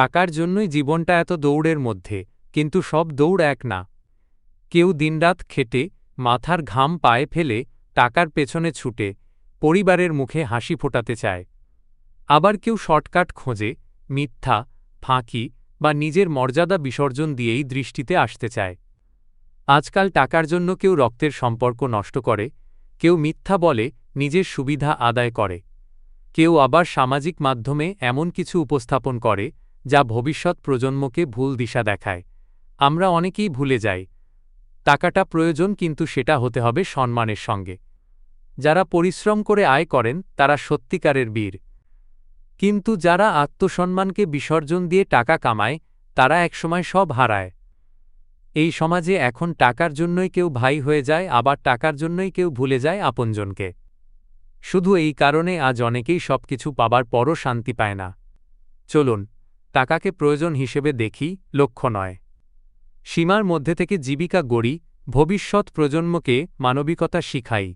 টাকার জন্যই জীবনটা এত দৌড়ের মধ্যে, কিন্তু সব দৌড় এক না। কেউ দিনরাত খেটে, মাথার ঘাম পায়ে ফেলে, টাকার পেছনে ছুটে, পরিবারের মুখে হাসি ফোটাতে চায়। আবার কেউ শর্টকাট খোঁজে, মিথ্যা, ফাঁকি বা নিজের মর্যাদা বিসর্জন দিয়েই দৃষ্টিতে আসতে চায়। আজকাল টাকার জন্য কেউ রক্তের সম্পর্ক নষ্ট করে, কেউ মিথ্যা বলে, নিজের সুবিধা আদায় করে। কেউ আবার সামাজিক মাধ্যমে এমন কিছু উপস্থাপন করে যা ভবিষ্যৎ প্রজন্মকে ভুল দিশা দেখায়। আমরা অনেকেই ভুলে যাই। টাকাটা প্রয়োজন কিন্তু সেটা হতে হবে সম্মানের সঙ্গে। যারা পরিশ্রম করে আয় করেন, তারা সত্যিকারের বীর। কিন্তু যারা আত্মসম্মানকে বিসর্জন দিয়ে টাকা কামায়, তারা একসময় সব হারায়। এই সমাজে এখন টাকার জন্যই কেউ ভাই হয়ে যায়, আবার টাকার জন্যই কেউ ভুলে যায় আপনজনকে। শুধু এই কারণে আজ অনেকেই সবকিছু পাবার পরও শান্তি পায় না। চলুন টাকাকে প্রয়োজন হিসেবে দেখি, লক্ষ্য নয়। সীমার মধ্যে থেকে জীবিকা গড়ি, ভবিষ্যৎ প্রজন্মকে মানবিকতা শিখাই।